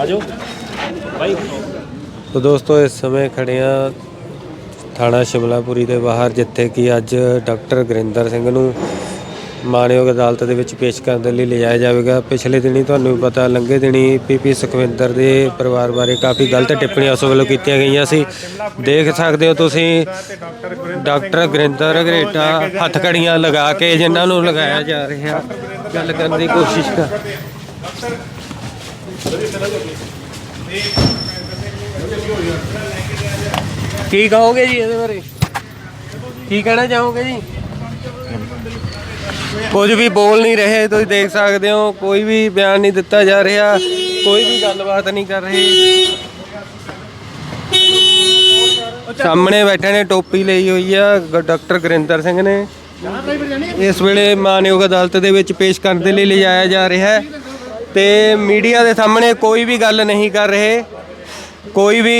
ਆਜੋ। ਬਾਈ। ਤੋ ਦੋਸਤੋ, ਇਸ ਸਮੇਂ ਖੜੇ ਹਾਂ ਥਾਣਾ ਸ਼ਿਮਲਾਪੁਰੀ ਦੇ ਬਾਹਰ, ਜਿੱਥੇ ਕਿ ਅੱਜ ਡਾਕਟਰ ਗੁਰਿੰਦਰ ਸਿੰਘ ਨੂੰ ਮਾਨਯੋਗ ਅਦਾਲਤ ਦੇ ਵਿੱਚ ਪੇਸ਼ ਕਰਨ ਦੇ ਲਈ ਲਿਜਾਇਆ ਜਾਵੇਗਾ। ਪਿਛਲੇ ਦਿਨੀ ਤੁਹਾਨੂੰ ਪਤਾ, ਲੰਘੇ ਦਿਨੀ ਪੀਪੀ ਸੁਖਵਿੰਦਰ ਦੇ ਪਰਿਵਾਰ ਬਾਰੇ ਕਾਫੀ ਗਲਤ ਟਿੱਪਣੀਆਂ ਉਸ ਵੱਲੋਂ ਕੀਤੀਆਂ ਗਈਆਂ ਸੀ। ਦੇਖ ਸਕਦੇ ਹੋ ਤੁਸੀਂ, ਡਾਕਟਰ ਗੁਰਿੰਦਰ ਘਰੇਟਾ ਹੱਥ ਕੜੀਆਂ ਲਗਾ ਕੇ ਜਿਨ੍ਹਾਂ ਨੂੰ ਲਗਾਇਆ ਜਾ ਰਿਹਾ। ਗੱਲ ਕਰਨ ਦੀ ਕੋਸ਼ਿਸ਼ ਕਰ। ਕੀ ਕਹੋਗੇ ਜੀ ਇਹਦੇ ਬਾਰੇ? ਕੀ ਕਹਿਣਾ ਚਾਹੋਗੇ ਜੀ? ਕੁਝ ਵੀ ਬੋਲ ਨਹੀਂ ਰਹੇ, ਤੁਸੀਂ ਦੇਖ ਸਕਦੇ ਹੋ, ਕੋਈ ਵੀ ਬਿਆਨ ਨਹੀਂ ਦਿੱਤਾ ਜਾ ਰਿਹਾ, ਕੋਈ ਵੀ ਗੱਲਬਾਤ ਨਹੀਂ ਕਰ ਰਹੀ। ਸਾਹਮਣੇ ਬੈਠੇ ਨੇ, ਟੋਪੀ ਲਈ ਹੋਈ ਆ ਡਾਕਟਰ ਗੁਰਿੰਦਰ ਸਿੰਘ ਨੇ। ਇਸ ਵੇਲੇ ਮਾਨਯੋਗ ਅਦਾਲਤ ਦੇ ਵਿੱਚ ਪੇਸ਼ ਕਰਨ ਦੇ ਲਈ ਲਿਜਾਇਆ ਜਾ ਰਿਹਾ ਹੈ। ਤੇ ਮੀਡੀਆ ਦੇ ਸਾਹਮਣੇ ਕੋਈ ਵੀ ਗੱਲ ਨਹੀਂ ਕਰ ਰਹੇ, ਕੋਈ ਵੀ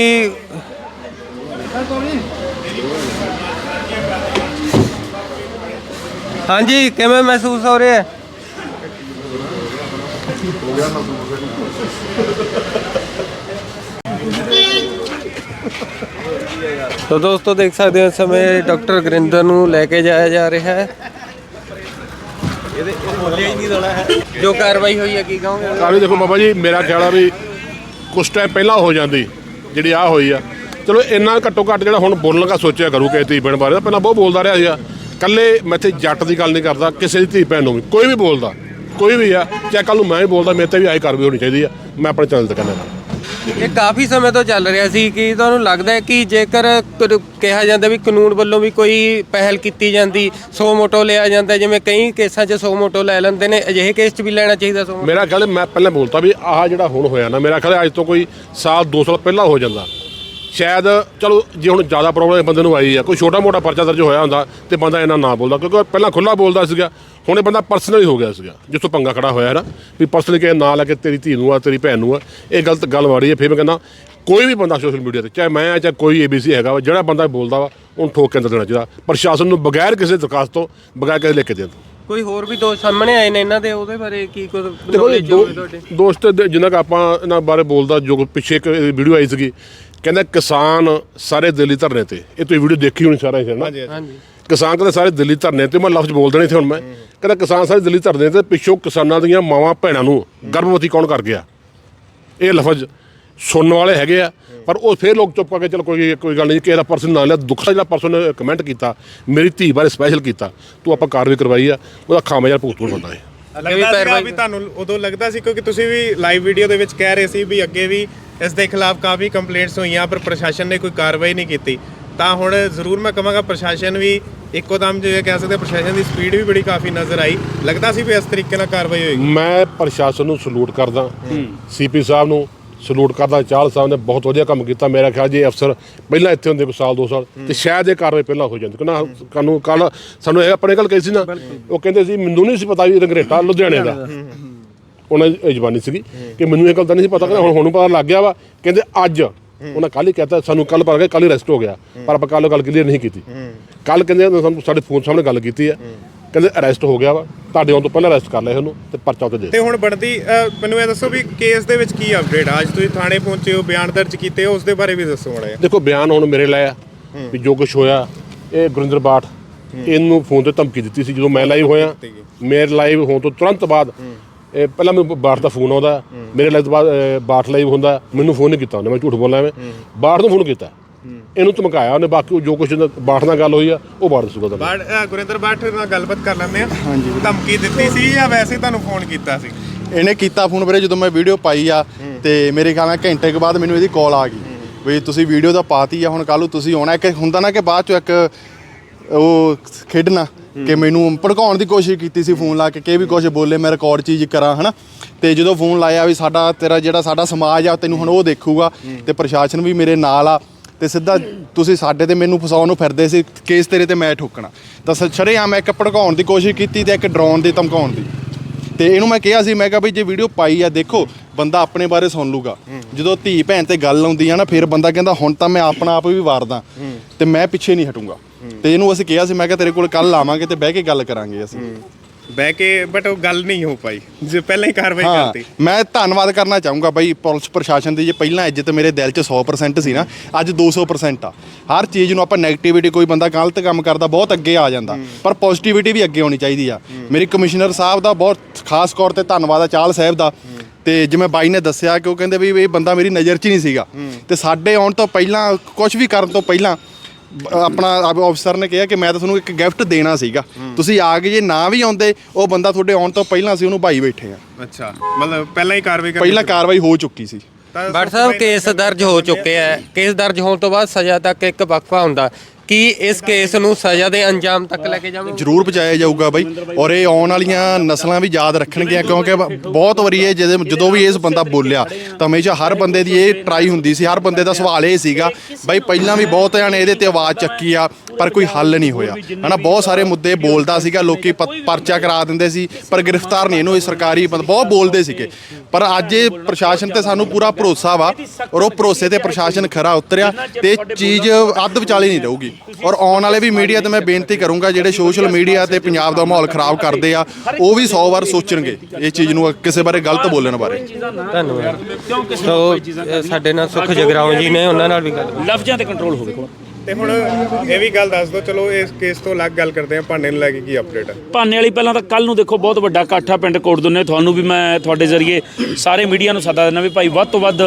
ਹਾਂਜੀ, ਕਿਵੇਂ ਮਹਿਸੂਸ ਹੋ ਰਿਹਾ? ਹੈ ਤੋ ਦੋਸਤੋ, ਦੇਖ ਸਕਦੇ ਹੋ, ਇਸ ਸਮੇਂ ਡਾਕਟਰ ਗੁਰਿੰਦਰ ਨੂੰ ਲੈ ਕੇ ਜਾਇਆ ਜਾ ਰਿਹਾ ਹੈ। ਇਹਦੇ ਬੋਲਿਆ ਹੀ ਨਹੀਂ ਦੋਲਾ ਹੈ। ਜੋ ਕਾਰਵਾਈ ਹੋਈ ਹੈ, ਕੀ ਕਹੋਗੇ? ਕਾਲੀ ਦੇਖੋ ਬਾਬਾ ਜੀ, ਮੇਰਾ ਖਿਆਲ ਆ ਵੀ ਕੁਛ ਟਾਈਮ ਪਹਿਲਾਂ ਹੋ ਜਾਂਦੀ, ਜਿਹੜੀ ਆ ਹੋਈ ਆ। ਚਲੋ, ਇੰਨਾ ਘੱਟੋ ਘੱਟ ਜਿਹੜਾ ਹੁਣ ਬੋਲਣ ਦਾ ਸੋਚਿਆ ਕਰੂ ਕਿ ਧੀ ਭੈਣ ਬਾਰੇ। ਪਹਿਲਾਂ ਬਹੁਤ ਬੋਲਦਾ ਰਿਹਾ ਸੀਗਾ। ਕੱਲੇ ਮੈਂ ਇੱਥੇ ਜੱਟ ਦੀ ਗੱਲ ਨਹੀਂ ਕਰਦਾ, ਕਿਸੇ ਦੀ ਧੀ ਭੈਣ ਨੂੰ ਵੀ। ਕੋਈ ਵੀ ਬੋਲਦਾ, ਕੋਈ ਵੀ ਆ, ਚਾਹੇ ਕੱਲ ਨੂੰ ਮੈਂ ਵੀ ਬੋਲਦਾ, ਮੇਰੇ ਤੇ ਵੀ ਆਈ ਕਾਰਵਾਈ ਹੋਣੀ ਚਾਹੀਦੀ ਆ। ਮੈਂ ਆਪਣੇ ਚੈਨਲ ਤੇ ਕਹਿੰਦਾ ਇਹ ਕਾਫੀ ਸਮੇਂ ਤੋਂ ਚੱਲ ਰਿਹਾ ਸੀ ਕਿ ਤੁਹਾਨੂੰ ਲੱਗਦਾ ਹੈ ਕਿ ਜੇਕਰ ਕ- ਕਿਹਾ ਜਾਂਦਾ ਵੀ ਕਾਨੂੰਨ ਵੱਲੋਂ ਵੀ ਕੋਈ ਪਹਿਲ ਕੀਤੀ ਜਾਂਦੀ, ਸੌ ਮੋਟੋ ਲਿਆ ਜਾਂਦਾ, ਜਿਵੇਂ ਕਈ ਕੇਸਾਂ 'ਚ ਸੌ ਮੋਟੋ ਲੈ ਲੈਂਦੇ ਨੇ, ਅਜਿਹੇ ਕੇਸ 'ਚ ਵੀ ਲੈਣਾ ਚਾਹੀਦਾ ਸੋ ਮੇਰਾ ਖਿਆਲ ਹੈ ਮੈਂ ਪਹਿਲਾਂ ਬੋਲਤਾ ਵੀ ਆਹ ਜਿਹੜਾ ਹੁਣ ਹੋਇਆ ਨਾ, ਮੇਰਾ ਖਿਆਲ ਹੈ ਅੱਜ ਤੋਂ ਕੋਈ ਸਾਲ, ਦੋ ਸਾਲ ਪਹਿਲਾਂ ਹੋ ਜਾਂਦਾ। ਸ਼ਾਇਦ ਚਲੋ ਜੇ ਹੁਣ ਜ਼ਿਆਦਾ ਪ੍ਰੋਬਲਮ ਬੰਦੇ ਨੂੰ ਆਈ ਆ ਕੋਈ ਛੋਟਾ ਮੋਟਾ ਪਰਚਾ ਦਰਜ ਹੋਇਆ ਹੁੰਦਾ ਤੇ ਬੰਦਾ ਇਹਨਾਂ ਨਾ ਬੋਲਦਾ ਕਿਉਂਕਿ ਪਹਿਲਾਂ ਖੁੱਲਾ ਬੋਲਦਾ ਸੀਗਾ ਹੁਣ ਇਹ ਬੰਦਾ ਪਰਸਨਲੀ ਹੋ ਗਿਆ ਸੀਗਾ ਜਿੱਥੋਂ ਪੰਗਾ ਖੜਾ ਹੋਇਆ ਹੈ ਨਾ ਵੀ ਪਰਸਨਲੀ ਕਿ ਨਾਂ ਲੈ ਕੇ ਤੇਰੀ ਧੀ ਨੂੰ ਆ ਤੇਰੀ ਭੈਣ ਨੂੰ ਆ ਇਹ ਗਲਤ ਗੱਲ ਵਾਰੀ ਹੈ ਫਿਰ ਮੈਂ ਕਹਿੰਦਾ ਕੋਈ ਵੀ ਬੰਦਾ ਸੋਸ਼ਲ ਮੀਡੀਆ ਤੇ ਚਾਹੇ ਮੈਂ ਆ ਚਾਹੇ ਕੋਈ ਏਬੀਸੀ ਹੈਗਾ ਵਾ ਜਿਹੜਾ ਬੰਦਾ ਬੋਲਦਾ ਵਾ ਉਹਨੂੰ ਠੋਕ ਕੇ ਅੰਦਰ ਦੇਣਾ ਚਾਹੀਦਾ ਪ੍ਰਸ਼ਾਸਨ ਨੂੰ ਬਗੈਰ ਕਿਸੇ ਦਰਖਾਸਤ ਤੋਂ ਬਗੈਰ ਕਿਸੇ ਲਿਖ ਕੇ ਦੇਣ ਤੋਂ। ਕੋਈ ਹੋਰ ਵੀ ਦੋਸ਼ ਸਾਹਮਣੇ ਆਏ ਨੇ ਇਹਨਾਂ ਦੇ ਉਹਦੇ ਬਾਰੇ ਕੀ ਕੁਝ ਦੇਖੋ ਦੋ ਦੋਸਤ ਦੇ- ਜਿਨ੍ਹਾਂ ਕਾ ਆਪਾਂ ਇਹਨਾਂ ਬਾਰੇ ਬੋਲਦਾ ਜੋ ਪਿੱਛੇ ਇੱਕ ਵੀਡੀਓ ਆਈ ਸੀਗੀ ਕਹਿੰਦਾ ਕਿਸਾਨ ਸਾਰੇ ਦਿੱਲੀ ਧਰਨੇ ਤੇ। ਇਹ ਤੁਸੀਂ ਵੀਡੀਓ ਦੇਖੀ ਹੋਣੀ ਸਾਰਾ ਹੀ ਨਾ? ਹਾਂਜੀ ਕਿਸਾਨ ਕਹਿੰਦੇ ਸਾਰੇ ਦਿੱਲੀ ਧਰਨੇ ਤੇ ਮੈਂ ਲਫ਼ਜ਼ ਬੋਲ ਦੇਣੇ ਸੀ ਹੁਣ ਮੈਂ। ਕਹਿੰਦਾ ਕਿਸਾਨ ਸਾਰੇ ਦਿੱਲੀ ਧਰਨੇ ਤੇ ਪਿੱਛੋਂ ਕਿਸਾਨਾਂ ਦੀਆਂ ਮਾਵਾਂ ਭੈਣਾਂ ਨੂੰ ਗਰਭਵਤੀ ਕੌਣ ਕਰ ਗਿਆ? ਇਹ ਲਫ਼ਜ਼ ਸੁਣਨ ਵਾਲੇ ਹੈਗੇ ਆ ਪਰ ਉਹ ਫਿਰ ਲੋਕ ਚੁੱਪ ਕਰਕੇ ਚਲ ਕੋਈ ਕੋਈ ਗੱਲ ਨਹੀਂ ਕਿ ਇਹਦਾ ਪਰਸਨ ਨਾਲ ਲਿਆ ਦੁੱਖ ਜਿਹੜਾ ਪਰਸਨ ਨੇ ਕਮੈਂਟ ਕੀਤਾ ਮੇਰੀ ਧੀ ਬਾਰੇ ਸਪੈਸ਼ਲ ਕੀਤਾ ਤੂੰ ਆਪਾਂ ਕਾਰਵਾਈ ਕਰਵਾਈ ਆ ਉਹਦਾ ਖਾਮਿਆ ਭੁਗਤੂਣ ਬੰਦਾ ਹੈ ਅੱਗੇ ਵੀ ਲੱਗਦਾ ਪੈਰਵਾਈ ਵੀ ਤੁਹਾਨੂੰ ਉਦੋਂ ਲੱਗਦਾ ਸੀ ਕਿਉਂਕਿ ਤੁਸੀਂ ਵੀ ਲਾਈਵ ਵੀਡੀਓ ਦੇ ਵਿੱਚ ਕਹਿ ਰਹੇ ਸੀ ਵੀ ਅੱਗੇ ਵੀ ਇਸ ਦੇ ਖਿਲਾਫ ਕਾਫੀ ਕੰਪਲੇਂਟਸ ਹੋਈਆਂ, ਪਰ ਪ੍ਰਸ਼ਾਸਨ ਨੇ ਕੋਈ ਕਾਰਵਾਈ ਨਹੀਂ ਕੀਤੀ। ਤਾਂ ਹੁਣ ਜ਼ਰੂਰ ਮੈਂ ਕਹਾਂਗਾ ਪ੍ਰਸ਼ਾਸਨ ਵੀ ਇੱਕੋ ਦਮ ਜਿਵੇਂ ਕਹਿ ਸਕਦੇ ਪ੍ਰਸ਼ਾਸਨ ਦੀ ਸਪੀਡ ਵੀ ਬੜੀ ਕਾਫੀ ਨਜ਼ਰ ਆਈ। ਲੱਗਦਾ ਸੀ ਵੀ ਇਸ ਤਰੀਕੇ ਨਾਲ ਕਾਰਵਾਈ ਹੋਏਗੀ। ਮੈਂ ਪ੍ਰਸ਼ਾਸਨ ਨੂੰ ਸਲੂਟ ਕਰਦਾ। ਸੀਪੀ ਸਾਹਿਬ ਨੂੰ ਸਲੂਟ ਕਰਦਾ। ਚਾਹਲ ਸਾਹਿਬ ਨੇ ਬਹੁਤ ਵਧੀਆ ਕੰਮ ਕੀਤਾ। ਮੇਰਾ ਖਿਆਲ ਜੇ ਅਫਸਰ ਪਹਿਲਾਂ ਇੱਥੇ ਹੁੰਦੇ, ਸਾਲ ਦੋ ਸਾਲ, ਤੇ ਸ਼ਾਇਦ ਇਹ ਕਾਰਵਾਈ ਪਹਿਲਾਂ ਹੋ ਜਾਂਦੀ। ਕਿਉਂਕਿ ਕਾਨੂੰ ਕੱਲ ਸਾਨੂੰ ਇਹ ਆਪਣੇ ਗੱਲ ਕਹੀ ਸੀ ਨਾ, ਉਹ ਕਹਿੰਦੇ ਸੀ, ਮੈਨੂੰ ਨਹੀਂ ਸੀ ਪਤਾ ਵੀ ਰੰਗਰੇਟਾ ਲੁਧਿਆਣੇ ਦਾ। ਉਹਨਾਂ ਦੀ ਜ਼ਬਾਨੀ ਸੀਗੀ ਕਿ ਮੈਨੂੰ ਇਹ ਗੱਲ ਤਾਂ ਨਹੀਂ ਸੀ ਪਤਾ ਕਿ ਹੁਣ ਹੁਣ ਪਤਾ ਲੱਗ ਗਿਆ ਵਾ। ਕਹਿੰਦੇ ਅੱਜ ਉਹਨਾਂ ਕੱਲ ਹੀ ਕਹਤਾ ਸਾਨੂੰ ਕੱਲ ਪਤਾ ਗਿਆ ਕੱਲ ਹੀ ਰੈਸਟ ਹੋ ਗਿਆ। ਪਰ ਆਪਾਂ ਕੱਲ ਗੱਲ ਕਲੀਅਰ ਨਹੀਂ ਕੀਤੀ। ਕੱਲ ਕਹਿੰਦੇ ਉਹਨਾਂ ਸਾਨੂੰ ਸਾਡੇ ਫੋਨ ਸਾਹਮਣੇ ਗੱਲ ਕੀਤੀ ਹੈ। ਕਹਿੰਦੇ ਅਰੈਸਟ ਹੋ ਗਿਆ ਵਾ। ਤੁਹਾਡੇ ਆਉਣ ਤੋਂ ਪਹਿਲਾਂ ਅਰੈਸਟ ਕਰ ਲਿਆ ਉਹਨੂੰ ਤੇ ਪਰਚਾ ਉੱਤੇ ਦੇ ਤੇ ਹੁਣ ਬਣਦੀ ਮੈਨੂੰ ਇਹ ਦੱਸੋ ਵੀ ਕੇਸ ਦੇ ਵਿੱਚ ਕੀ ਅਪਡੇਟ ਆ? ਅੱਜ ਤੁਸੀਂ ਥਾਣੇ ਪਹੁੰਚੇ ਹੋ ਬਿਆਨ ਦਰਜ ਕੀਤੇ ਹੋ ਉਸ ਦੇ ਬਾਰੇ ਵੀ ਦੱਸੋ ਮਾੜਾ ਦੇਖੋ ਬਿਆਨ ਹੁਣ ਮੇਰੇ ਲਈ ਆ ਵੀ ਜੋ ਕੁਝ ਹੋਇਆ ਇਹ ਗੁਰਿੰਦਰ ਬਾਠ ਇਹਨੂੰ ਫੋਨ ਤੇ ਧਮਕੀ ਦਿੱਤੀ ਸੀ। ਜਦੋਂ ਮੈਂ ਲਾਈਵ ਹੋਇਆ ਮੇਰੇ ਲਾਈਵ ਹੋਣ ਤੋਂ ਤੁਰੰਤ ਬਾਅਦ ਇਹ ਪਹਿਲਾਂ ਮੈਨੂੰ ਬਾਠ ਦਾ ਫੋਨ ਆਉਂਦਾ ਮੇਰੇ ਲਾਈਵ ਤੋਂ ਬਾਅਦ ਅਹ, ਬਾਠ ਲਾਈਵ ਹੁੰਦਾ ਮੈਨੂੰ ਫੋਨ ਨਹੀਂ ਕੀਤਾ ਉਹਨੇ ਮੈਂ ਝੂਠ ਬੋਲਾਂ ਐਵੇਂ ਬਾਠ ਨੂੰ ਫੋਨ ਕੀਤਾ। ਇਹਨੂੰ ਧਮਕਾਇਆ ਉਹਨੇ ਬਾਕੀ ਜੋ ਕੁਝ ਬਾਠ ਨਾਲ ਗੱਲ ਹੋਈ ਆ ਉਹ ਬਾਠ ਦੱਸੂਗਾ ਤੁਹਾਨੂੰ। ਬਾੜ ਅ, ਗੁਰਿੰਦਰ ਬਾਠ ਨਾਲ ਗੱਲਬਾਤ ਕਰ ਲੈਂਦੇ ਆ ਹਾਂਜੀ। ਧਮਕੀ ਦਿੱਤੀ ਸੀ ਜਾਂ ਵੈਸੇ ਹੀ ਤੁਹਾਨੂੰ ਫੋਨ ਕੀਤਾ ਸੀ? ਇਹਨੇ ਕੀਤਾ ਫੋਨ ਵੀਰੇ ਜਦੋਂ ਮੈਂ ਵੀਡੀਓ ਪਾਈ ਆ ਤੇ ਮੇਰੇ ਖਿਆਲ ਨਾਲ ਘੰਟੇ ਕੁ ਬਾਅਦ ਮੈਨੂੰ ਇਹਦੀ ਕਾਲ ਆ ਗਈ। ਵੀ ਤੁਸੀਂ ਵੀਡੀਓ ਤਾਂ ਪਾਤੀ ਆ ਹੁਣ ਕੱਲ ਨੂੰ ਤੁਸੀਂ ਆਉਣਾ। ਇੱਕ ਹੁੰਦਾ ਨਾ ਕਿ ਬਾਅਦ ਚ ਇੱਕ ਉਹ ਖੇਡਣਾ ਕਿ ਮੈਨੂੰ ਭੜਕਾਉਣ ਦੀ ਕੋਸ਼ਿਸ਼ ਕੀਤੀ ਸੀ ਫੋਨ ਲਾ ਕੇ ਕਿ ਵੀ ਕੁਝ ਬੋਲੇ, ਮੈਂ ਰਿਕਾਰਡ ਚੀਜ਼ ਕਰਾਂ, ਹਨਾ? ਤੇ ਜਦੋਂ ਫੋਨ ਲਾਇਆ ਵੀ ਸਾਡਾ, ਤੇਰਾ ਜਿਹੜਾ ਸਾਡਾ ਸਮਾਜ ਆ, ਤੈਨੂੰ ਹੁਣ ਉਹ ਦੇਖੂਗਾ ਤੇ ਪ੍ਰਸ਼ਾਸਨ ਵੀ ਮੇਰੇ ਨਾਲ ਆ ਤੇ ਸਿੱਧਾ ਤੁਸੀਂ ਸਾਡੇ ਤੇ ਮੈਨੂੰ ਫਸਾਉਣ ਨੂੰ ਫਿਰਦੇ ਸੀ, ਕੇਸ ਤੇਰੇ ਤੇ ਮੈਂ ਠੋਕਣਾ। ਤਾਂ ਸ਼ਰੇਆਮ ਇੱਕ ਭੜਕਾਉਣ ਦੀ ਕੋਸ਼ਿਸ਼ ਕੀਤੀ ਤੇ ਇੱਕ ਡਰਾਉਣ ਦੀ, ਧਮਕਾਉਣ ਦੀ। ਤੇ ਇਹਨੂੰ ਮੈਂ ਕਿਹਾ ਸੀ, ਮੈਂ ਕਿਹਾ ਬਈ ਜੇ ਵੀਡੀਓ ਪਾਈ ਆ, ਦੇਖੋ, ਬੰਦਾ ਆਪਣੇ ਬਾਰੇ ਸੁਣ ਲੂਗਾ। ਜਦੋਂ ਧੀ ਭੈਣ ਤੇ ਗੱਲ ਆਉਂਦੀ ਆ ਨਾ, ਫਿਰ ਬੰਦਾ ਕਹਿੰਦਾ, ਹੁਣ ਤਾਂ ਮੈਂ ਆਪਣਾ ਆਪ ਵੀ ਵਾਰਦਾ। ਤੇ ਮੈਂ ਪਿੱਛੇ ਨਹੀਂ ਹਟੂੰਗਾ। ਤੇ ਇਹਨੂੰ ਅਸੀਂ ਕਿਹਾ ਸੀ, ਮੈਂ ਕਿਹਾ, ਤੇਰੇ ਕੋਲ ਕੱਲ ਆਵਾਂਗੇ ਤੇ ਬਹਿ ਕੇ ਗੱਲ ਕਰਾਂਗੇ ਅਸੀਂ। ਬਹਿ ਕੇ ਬਟ ਉਹ ਗੱਲ ਨਹੀਂ ਹੋ ਪਾਈ। ਜੇ ਪਹਿਲਾਂ ਹੀ ਕਾਰਵਾਈ ਹਾਂ ਕਰਤੀ। ਮੈਂ ਧੰਨਵਾਦ ਕਰਨਾ ਚਾਹੂੰਗਾ ਬਾਈ ਪੁਲਿਸ ਪ੍ਰਸ਼ਾਸਨ ਦੀ। ਜੇ ਪਹਿਲਾਂ ਇੱਜ਼ਤ ਮੇਰੇ ਦਿਲ 'ਚ 100% ਸੀ ਨਾ ਅੱਜ 200% ਆ। ਹਰ ਚੀਜ਼ ਨੂੰ ਆਪਾਂ 네ਗੇਟਿਵਿਟੀ ਕੋਈ ਬੰਦਾ ਗਲਤ ਕੰਮ ਕਰਦਾ ਬਹੁਤ ਅੱਗੇ ਆ ਜਾਂਦਾ। ਪਰ ਪੋਜ਼ਿਟਿਵਿਟੀ ਵੀ ਅੱਗੇ ਆਉਣੀ ਚਾਹੀਦੀ ਆ। ਮੇਰੀ ਕਮਿਸ਼ਨਰ ਸਾਹਿਬ ਦਾ ਬਹੁਤ ਖਾਸ ਤੌਰ ਤੇ ਧੰਨਵਾਦ ਆ ਚਾਲ ਸਾਹਿਬ ਦਾ। ਤੇ ਜਿਵੇਂ ਬਾਈ ਨੇ ਦੱਸਿਆ ਕਿ ਉਹ ਕਹਿੰਦੇ ਵੀ ਇਹ ਬੰਦਾ ਮੇਰੀ ਨਜ਼ਰ 'ਚ ਹੀ ਨਹੀਂ ਸੀਗਾ। ਤੇ ਸਾਡੇ ਆਉਣ ਤੋਂ ਪਹਿਲਾਂ ਕੁਝ ਵੀ ਕਰਨ ਤੋਂ ਪਹਿਲਾਂ ਆਪਣਾ ਆਫਸਰ ਨੇ ਕਿਹਾ ਕਿ ਮੈਂ ਤਾਂ ਤੁਹਾਨੂੰ ਇੱਕ ਗਿਫਟ ਦੇਣਾ ਸੀਗਾ। ਤੁਸੀਂ ਆ ਕੇ ਜੇ ਨਾ ਵੀ ਆਉਂਦੇ ਉਹ ਬੰਦਾ ਤੁਹਾਡੇ ਆਉਣ ਤੋਂ ਪਹਿਲਾਂ ਅਸੀਂ ਉਹਨੂੰ ਭਾਈ ਬੈਠੇ ਆ ਅੱਛਾ ਮਤਲਬ ਪਹਿਲਾਂ ਹੀ ਕਾਰਵਾਈ ਕਰਨੀ ਪਹਿਲਾਂ ਕਾਰਵਾਈ ਹੋ ਚੁੱਕੀ ਸੀ। ਬਟ ਸਾਹਿਬ ਕੇਸ ਦਰਜ ਹੋ ਚੁੱਕੇ ਹੈ ਕੇਸ ਦਰਜ ਹੋਣ ਤੋਂ ਬਾਅਦ ਸਜ਼ਾ ਤੱਕ ਇੱਕ ਵਕਫਾ ਹੁੰਦਾ। ਕੀ ਇਸ ਕੇਸ ਨੂੰ ਸਜ਼ਾ ਦੇ ਅੰਜਾਮ ਤੱਕ ਲੈ ਕੇ ਜਾਵਾਂਗੇ? ਜ਼ਰੂਰ ਪਹੁੰਚਾਇਆ ਜਾਊਗਾ ਬਾਈ। ਔਰ ਇਹ ਆਉਣ ਵਾਲੀਆਂ ਨਸਲਾਂ ਵੀ ਯਾਦ ਰੱਖਣਗੀਆਂ ਕਿਉਂਕਿ ਬਹੁਤ ਵਾਰੀ ਇਹ ਜਦੋਂ ਜਦੋਂ ਵੀ ਇਸ ਬੰਦਾ ਬੋਲਿਆ ਤਾਂ ਹਮੇਸ਼ਾ ਹਰ ਬੰਦੇ ਦੀ ਇਹ ਟਰਾਈ ਹੁੰਦੀ ਸੀ। ਹਰ ਬੰਦੇ ਦਾ ਸਵਾਲ ਇਹ ਸੀਗਾ, ਬਾਈ ਪਹਿਲਾਂ ਵੀ ਬਹੁਤ ਨੇ ਇਹਦੇ ਤੇ ਆਵਾਜ਼ ਚੱਕੀ ਆ। ਪਰ ਕੋਈ ਹੱਲ ਨਹੀਂ ਹੋਇਆ। ਹਨਾ ਬਹੁਤ ਸਾਰੇ ਮੁੱਦੇ ਬੋਲਦਾ ਸੀਗਾ ਲੋਕੀ ਪ- ਪਰਚਾ ਕਰਾ ਦਿੰਦੇ ਸੀ ਪਰ ਗ੍ਰਿਫਤਾਰ ਨਹੀਂ ਇਹਨੂੰ ਇਹ ਸਰਕਾਰੀ ਬੰਦ- ਬਹੁਤ ਬੋਲਦੇ ਸੀਗੇ। ਪਰ ਅੱਜ ਇਹ ਪ੍ਰਸ਼ਾਸਨ ਤੇ ਸਾਨੂੰ ਪੂਰਾ ਭਰੋਸਾ ਵਾ ਔਰ ਉਹ ਭਰੋਸੇ ਤੇ ਪ੍ਰਸ਼ਾਸਨ ਖਰਾ ਉਤਰਿਆ ਤੇ ਇਹ ਚੀਜ਼ ਅੱਧ ਵਿਚਾਲੇ ਨਹੀਂ ਰਹੂਗੀ। ਔਰ ਆਉਣ ਵਾਲੇ ਵੀ ਮੀਡੀਆ ਤੇ ਮੈਂ ਬੇਨਤੀ ਕਰੂੰਗਾ ਜਿਹੜੇ ਸੋਸ਼ਲ ਮੀਡੀਆ ਤੇ ਪੰਜਾਬ ਦਾ ਮਾਹੌਲ ਖਰਾਬ ਕਰਦੇ ਆ ਉਹ ਵੀ 100 ਵਾਰ ਸੋਚਣਗੇ ਇਹ ਚੀਜ਼ ਨੂੰ ਕਿਸੇ ਬਾਰੇ ਗਲਤ ਬੋਲਣ ਬਾਰੇ। ਧੰਨਵਾਦ। ਸੋ ਅ, ਸਾਡੇ ਨਾਲ ਸੁਖ ਜਗਰਾਉਂ ਜੀ ਨੇ ਉਹਨਾਂ ਨਾਲ ਵੀ ਗੱਲ ਲਫ਼ਜ਼ਾਂ ਤੇ ਕੰਟਰੋਲ ਹੋਵੇ ਕੋਲ। ਤੇ ਹੁਣ ਇਹ ਵੀ ਗੱਲ ਦੱਸ ਦਿਓ ਚਲੋ ਇਸ ਕੇਸ ਤੋਂ ਅਲੱਗ ਗੱਲ ਕਰਦੇ ਹਾਂ ਭਾਂਡੇ ਨੂੰ ਲੈ ਕੇ ਕੀ ਅਪਡੇਟ ਹੈ ਭਾਨੇ ਵਾਲੀ ਪਹਿਲਾਂ ਤਾਂ ਕੱਲ ਨੂੰ ਦੇਖੋ ਬਹੁਤ ਵੱਡਾ ਇਕੱਠ ਆ ਪਿੰਡ ਕੋਟਦੁੰਨੇ ਤੁਹਾਨੂੰ ਵੀ ਮੈਂ ਤੁਹਾਡੇ ਜ਼ਰੀਏ ਸਾਰੇ ਮੀਡੀਆ ਨੂੰ ਸੱਦਾ ਦਿੰਦਾ ਵੀ ਭਾਈ ਵੱਧ ਤੋਂ ਵੱਧ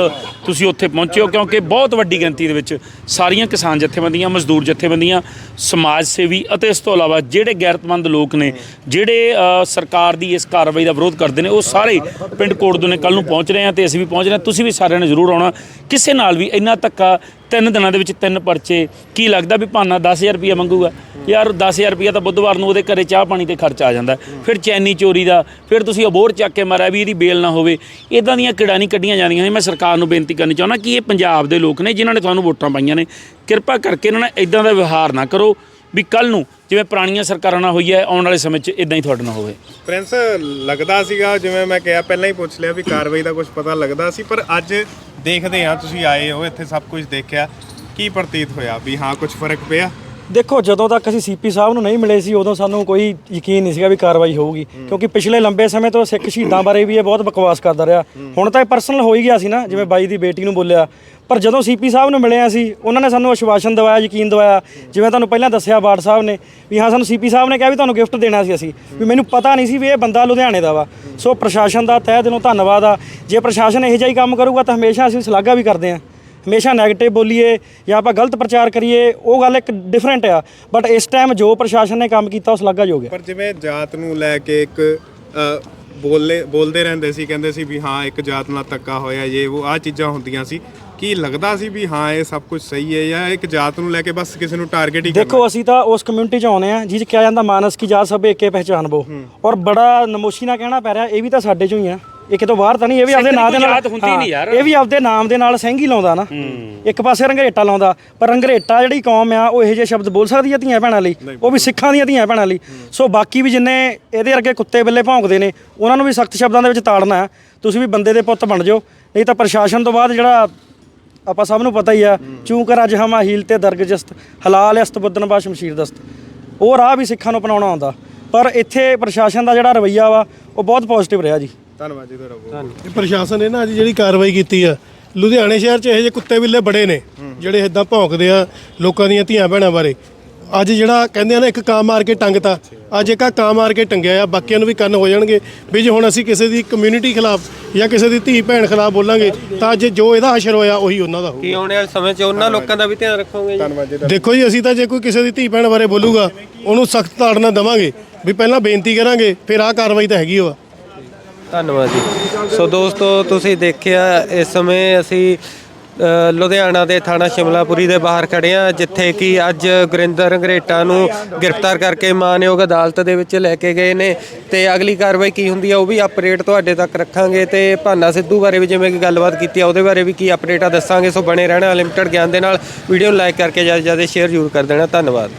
ਤੁਸੀਂ ਉੱਥੇ ਪਹੁੰਚਿਓ ਕਿਉਂਕਿ ਬਹੁਤ ਵੱਡੀ ਗਿਣਤੀ ਦੇ ਵਿੱਚ ਸਾਰੀਆਂ ਕਿਸਾਨ ਜਥੇਬੰਦੀਆਂ ਮਜ਼ਦੂਰ ਜਥੇਬੰਦੀਆਂ ਸਮਾਜ ਸੇਵੀ ਅਤੇ ਇਸ ਤੋਂ ਇਲਾਵਾ ਜਿਹੜੇ ਗੈਰਤਮੰਦ ਲੋਕ ਨੇ ਜਿਹੜੇ ਅ, ਸਰਕਾਰ ਦੀ ਇਸ ਕਾਰਵਾਈ ਦਾ ਵਿਰੋਧ ਕਰਦੇ ਨੇ ਉਹ ਸਾਰੇ ਪਿੰਡ ਕੋਟ ਕੋਟਦੁੰਨੇ ਕੱਲ ਨੂੰ ਪਹੁੰਚ ਰਹੇ ਆ ਤੇ ਅਸੀਂ ਵੀ ਪਹੁੰਚ ਰਹੇ ਹਾਂ। ਤੁਸੀਂ ਵੀ ਸਾਰਿਆਂ ਨੇ ਜ਼ਰੂਰ ਆਉਣਾ। ਕਿਸੇ ਨਾਲ ਵੀ ਇੰਨਾ ਧੱਕਾ ਤਿੰਨ ਦਿਨਾਂ ਦੇ ਵਿੱਚ ਤਿੰਨ ਪਰਚੇ, ਕੀ ਲੱਗਦਾ ਵੀ ਭਾਨਾ 10000 ਰੁਪਏ ਮੰਗੂਗਾ? ਯਾਰ 10000 ਰੁਪਏ ਤਾਂ ਬੁੱਧਵਾਰ ਨੂੰ ਉਹਦੇ ਘਰੇ ਚਾਹ ਪਾਣੀ ਤੇ ਖਰਚ ਆ ਜਾਂਦਾ। ਫਿਰ ਚੈਨੀ ਚੋਰੀ ਦਾ, ਫਿਰ ਤੁਸੀਂ ਅਬੋਰ ਚੱਕ ਕੇ ਮਾਰਿਆ ਵੀ ਇਹਦੀ ਬੇਲ ਨਾ ਹੋਵੇ। ਇਦਾਂ ਦੀਆਂ ਕਿੜਾ ਨਹੀਂ ਕੱਢੀਆਂ ਜਾਂਦੀਆਂ ਨੇ ਮੈਂ ਸਰਕਾਰ ਨੂੰ ਬੇਨਤੀ ਕਰਨੀ ਚਾਹੁੰਦਾ ਕਿ ਇਹ ਪੰਜਾਬ ਦੇ ਲੋਕ ਨੇ ਜਿਨ੍ਹਾਂ ਨੇ ਤੁਹਾਨੂੰ ਵੋਟਾਂ ਪਾਈਆਂ ਨੇ, ਕਿਰਪਾ ਕਰਕੇ ਇਹਨਾਂ ਨਾਲ ਇਦਾਂ ਦਾ ਵਿਵਹਾਰ ਨਾ ਕਰੋ ਵੀ ਕੱਲ ਨੂੰ ਜਿਵੇਂ ਪੁਰਾਣੀਆਂ ਸਰਕਾਰਾਂ ਨਾਲ ਹੋਈ ਹੈ, ਆਉਣ ਵਾਲੇ ਸਮੇਂ 'ਚ ਇਦਾਂ ਹੀ ਤੁਹਾਡੇ ਨਾਲ ਹੋਵੇ। ਪ੍ਰਿੰਸ, ਲੱਗਦਾ ਸੀਗਾ, ਜਿਵੇਂ ਮੈਂ ਕਿਹਾ, ਪਹਿਲਾਂ ਹੀ ਪੁੱਛ ਲਿਆ ਵੀ ਕਾਰਵਾਈ ਦਾ ਕੁਝ ਪਤਾ ਲੱਗਦਾ ਸੀ, ਪਰ ਅੱਜ ਦੇਖਦੇ ਹਾਂ, ਤੁਸੀਂ ਆਏ ਹੋ, ਇੱਥੇ ਸਭ ਕੁਝ ਦੇਖਿਆ। ਕੀ ਪ੍ਰਤੀਤ ਹੋਇਆ ਵੀ ਹਾਂ ਕੁਝ ਫ਼ਰਕ ਪਿਆ? ਦੇਖੋ ਜਦੋਂ ਤੱਕ ਅਸੀਂ ਸੀਪੀ ਸਾਹਿਬ ਨੂੰ ਨਹੀਂ ਮਿਲੇ ਸੀ ਉਦੋਂ ਸਾਨੂੰ ਕੋਈ ਯਕੀਨ ਨਹੀਂ ਸੀਗਾ ਵੀ ਕਾਰਵਾਈ ਹੋਊਗੀ। ਕਿਉਂਕਿ ਪਿਛਲੇ ਲੰਬੇ ਸਮੇਂ ਤੋਂ ਸਿੱਖ ਸ਼ਹੀਦਾਂ ਬਾਰੇ ਵੀ ਇਹ ਬਹੁਤ ਬਕਵਾਸ ਕਰਦਾ ਰਿਹਾ। ਹੁਣ ਤਾਂ ਇਹ ਪਰਸਨਲ ਹੋ ਹੀ ਗਿਆ ਸੀ ਨਾ ਜਿਵੇਂ ਬਾਈ ਦੀ ਬੇਟੀ ਨੂੰ ਬੋਲਿਆ। ਪਰ ਜਦੋਂ ਸੀਪੀ ਸਾਹਿਬ ਨੂੰ ਮਿਲੇ ਅਸੀਂ ਉਹਨਾਂ ਨੇ ਸਾਨੂੰ ਆਸ਼ਵਾਸਨ ਦਿਵਾਇਆ ਯਕੀਨ ਦਿਵਾਇਆ। ਜਿਵੇਂ ਤੁਹਾਨੂੰ ਪਹਿਲਾਂ ਦੱਸਿਆ ਬਾੜ ਸਾਹਿਬ ਨੇ ਵੀ ਹਾਂ ਸਾਨੂੰ ਸੀਪੀ ਸਾਹਿਬ ਨੇ ਕਿਹਾ ਵੀ ਤੁਹਾਨੂੰ ਗਿਫਟ ਦੇਣਾ ਸੀ ਅਸੀਂ। ਵੀ ਮੈਨੂੰ ਪਤਾ ਨਹੀਂ ਸੀ ਵੀ ਇਹ ਬੰਦਾ ਲੁਧਿਆਣੇ ਦਾ ਵਾ। ਸੋ ਪ੍ਰਸ਼ਾਸਨ ਦਾ ਤਹਿ ਦਿਲੋਂ ਧੰਨਵਾਦ ਆ। ਜੇ ਪ੍ਰਸ਼ਾਸਨ ਇਹੋ ਜਿਹਾ ਹੀ ਕੰਮ ਕਰੂਗਾ ਤਾਂ ਹਮੇਸ਼ਾ ਅਸੀਂ ਸ਼ਲਾਘਾ ਵੀ ਕਰਦੇ ਹਾਂ। ਹਮੇਸ਼ਾ 네ਗੇਟਿਵ ਬੋਲੀਏ ਜਾਂ ਆਪਾਂ ਗਲਤ ਪ੍ਰਚਾਰ ਕਰੀਏ ਉਹ ਗੱਲ ਇੱਕ ਡਿਫਰੈਂਟ ਆ। ਬਟ ਇਸ ਟਾਈਮ ਜੋ ਪ੍ਰਸ਼ਾਸਨ ਨੇ ਕੰਮ ਕੀਤਾ ਉਹ ਸ਼ਲਾਘਾਯੋਗ ਹੈ। ਪਰ ਜਿਵੇਂ ਜਾਤ ਨੂੰ ਲੈ ਕੇ ਇੱਕ ਅ, ਬੋਲੇ ਬੋਲਦੇ ਰਹਿੰਦੇ ਸੀ ਕਹਿੰਦੇ ਸੀ ਵੀ ਹਾਂ ਇੱਕ ਜਾਤ ਨਾਲ ਧੱਕਾ ਹੋਇਆ ਇਹ ਉਹ ਆ ਚੀਜ਼ਾਂ ਹੁੰਦੀਆਂ ਸੀ। ਕੀ ਲੱਗਦਾ ਸੀ ਵੀ ਹਾਂ ਇਹ ਸਭ ਕੁਝ ਸਹੀ ਹੈ ਜਾਂ ਇੱਕ ਜਾਤ ਨੂੰ ਲੈ ਕੇ ਬਸ ਕਿਸੇ ਨੂੰ ਟਾਰਗੇਟ ਹੀ ਕਰਨਾ? ਦੇਖੋ ਅਸੀਂ ਤਾਂ ਉਸ ਕਮਿਊਨਿਟੀ ਚ ਆਉਨੇ ਆ ਚ ਕਿਹਾ ਜਾਂਦਾ ਮਾਨਸ ਕੀ ਜਾਤ ਸਭ ਏਕੇ ਪਹਿਚਾਨਬੋ ਔਰ ਬੜਾ ਨਮੋਸ਼ੀ ਨਾਲ ਕਹਿਣਾ ਪੈ ਰਿਹਾ ਇਹ ਵੀ ਤਾਂ ਸਾਡੇ ਚੋਂ ਹੀ ਆ। ਇਹ ਕਿਤੋਂ ਬਾਹਰ ਤਾਂ ਨਹੀਂ ਇਹ ਵੀ ਆਪਦੇ ਸਿੰਘ ਦੀ ਨਾਮ ਦੇ ਕੋਈ ਨਾਲ ਹੁੰਦੀ ਨਹੀਂ ਯਾਰ। ਇਹ ਵੀ ਆਪਦੇ ਨਾਮ ਦੇ ਨਾਲ ਸਿੰਘ ਹੀ ਲਾਉਂਦਾ ਨਾ। ਇੱਕ ਪਾਸੇ ਰੰਗਰੇਟਾ ਲਾਉਂਦਾ ਪਰ ਰੰਗਰੇਟਾ ਜਿਹੜੀ ਕੌਮ ਆ ਉਹ ਇਹੋ ਜਿਹੇ ਸ਼ਬਦ ਬੋਲ ਸਕਦੀ ਆ ਧੀਆਂ ਭੈਣਾਂ ਲਈ ਉਹ ਵੀ ਸਿੱਖਾਂ ਦੀਆਂ ਧੀਆਂ ਭੈਣਾਂ ਲਈ। ਸੋ ਬਾਕੀ ਵੀ ਜਿੰਨੇ ਇਹਦੇ ਅੱਗੇ ਕੁੱਤੇ ਬਿੱਲੇ ਭੌਂਕਦੇ ਨੇ ਉਹਨਾਂ ਨੂੰ ਵੀ ਸਖਤ ਸ਼ਬਦਾਂ ਦੇ ਵਿੱਚ ਤਾੜਨਾ ਹੈ। ਤੁਸੀਂ ਵੀ ਬੰਦੇ ਦੇ ਪੁੱਤ ਬਣ ਜਾਓ ਨਹੀਂ ਤਾਂ ਪ੍ਰਸ਼ਾਸਨ ਤੋਂ ਬਾਅਦ ਜਿਹੜਾ ਆਪਾਂ ਸਭ ਨੂੰ ਪਤਾ ਹੀ ਆ ਚੂੰ ਕਰ ਅੱਜ ਹਮਾ ਹੀਲ ਤੇ ਦਰਗਜਸਤ ਹਲਾਲ ਅਸਤ ਬੁੱਧਨ ਬਾ ਸ਼ਮਸ਼ੀਰ ਦਸਤ। ਉਹ ਰਾਹ ਵੀ ਸਿੱਖਾਂ ਨੂੰ ਅਪਣਾਉਣਾ ਆਉਂਦਾ ਪਰ ਇੱਥੇ ਪ੍ਰਸ਼ਾਸਨ ਦਾ ਜਿਹੜਾ ਰਵੱਈਆ ਵਾ ਉਹ ਬਹੁਤ ਪੋਜ਼ਿਟਿਵ ਰਿਹਾ ਜੀ। ਧੰਨਵਾਦ ਜੀ ਤੁਹਾਡਾ ਬਹੁਤ। ਇਹ ਪ੍ਰਸ਼ਾਸਨ ਨੇ ਨਾ ਅੱਜ ਜਿਹੜੀ ਕਾਰਵਾਈ ਕੀਤੀ ਆ ਲੁਧਿਆਣੇ ਸ਼ਹਿਰ 'ਚ ਇਹੋ ਜਿਹੇ ਕੁੱਤੇ ਬਿੱਲੇ ਬੜੇ ਨੇ ਜਿਹੜੇ ਇਦਾਂ ਭੌਂਕਦੇ ਆ ਲੋਕਾਂ ਦੀਆਂ ਧੀਆਂ ਭੈਣਾਂ ਬਾਰੇ। ਅੱਜ ਜਿਹੜਾ ਕਹਿੰਦੇ ਆ ਨਾ ਇੱਕ ਕਾਂ ਮਾਰ ਕੇ ਟੰਗਤਾ ਅੱਜ ਇੱਕ ਆਹ ਕਾਂ ਮਾਰ ਕੇ ਟੰਗਿਆ ਆ ਬਾਕੀਆਂ ਨੂੰ ਵੀ ਕੰਨ ਹੋ ਜਾਣਗੇ ਵੀ ਜੇ ਹੁਣ ਅਸੀਂ ਕਿਸੇ ਦੀ ਕਮਿਊਨਿਟੀ ਖਿਲਾਫ ਜਾਂ ਕਿਸੇ ਦੀ ਧੀ ਭੈਣ ਖਿਲਾਫ ਬੋਲਾਂਗੇ ਤਾਂ ਅੱਜ ਜੋ ਇਹਦਾ ਅਸਰ ਹੋਇਆ ਉਹੀ ਉਹਨਾਂ ਦਾ ਹੋਊ ਕੀ ਆਉਣ ਵਾਲੇ ਸਮੇਂ 'ਚ ਉਹਨਾਂ ਲੋਕਾਂ ਦਾ ਵੀ ਧਿਆਨ ਰੱਖੋਗੇ ਜੀ? ਧੰਨਵਾਦ ਜੀ ਦੇਖੋ ਜੀ ਅਸੀਂ ਤਾਂ ਜੇ ਕੋਈ ਕਿਸੇ ਦੀ ਧੀ ਭੈਣ ਬਾਰੇ ਬੋਲੂਗਾ ਉਹਨੂੰ ਸਖਤ ਤਾੜਨਾ ਦੇਵਾਂਗੇ ਵੀ ਪਹਿਲਾਂ ਬੇਨਤੀ ਕਰਾਂਗੇ ਫਿਰ ਆਹ ਕਾਰਵਾਈ ਤਾਂ ਹੈਗੀ ਓ ਆ। ਧੰਨਵਾਦ ਜੀ। ਸੋ ਦੋਸਤੋ, ਤੁਸੀਂ ਦੇਖਿਆ ਇਸ ਸਮੇਂ ਅਸੀਂ ਲੁਧਿਆਣਾ ਦੇ ਥਾਣਾ ਸ਼ਿਮਲਾਪੁਰੀ ਦੇ ਬਾਹਰ ਖੜੇ ਆ ਜਿੱਥੇ ਕਿ ਅੱਜ ਗੁਰਿੰਦਰ ਰੰਗਰੇਟਾ ਨੂੰ ਗ੍ਰਿਫਤਾਰ ਕਰਕੇ ਮਾਨਯੋਗ ਅਦਾਲਤ ਦੇ ਵਿੱਚ ਲੈ ਕੇ ਗਏ ਨੇ। ਤੇ ਅਗਲੀ ਕਾਰਵਾਈ ਕੀ ਹੁੰਦੀ ਆ, ਉਹ ਵੀ ਅਪਡੇਟ ਤੁਹਾਡੇ ਤੱਕ ਰੱਖਾਂਗੇ। ਤੇ ਭਾਨਾ ਸਿੱਧੂ ਬਾਰੇ ਵੀ ਜਿਵੇਂ ਕਿ ਗੱਲਬਾਤ ਕੀਤੀ ਆ, ਉਹਦੇ ਬਾਰੇ ਵੀ ਕੀ ਅਪਡੇਟ ਆ ਦੱਸਾਂਗੇ। ਸੋ ਬਣੇ ਰਹਿਣਾ ਲਿਮਟਿਡ ਗਿਆਨ ਦੇ ਨਾਲ, ਵੀਡੀਓ ਨੂੰ ਲਾਈਕ ਕਰਕੇ ਜ਼ਿਆਦਾ ਜ਼ਿਆਦਾ ਸ਼ੇਅਰ ਜ਼ਰੂਰ ਕਰ ਦੇਣਾ। ਧੰਨਵਾਦ।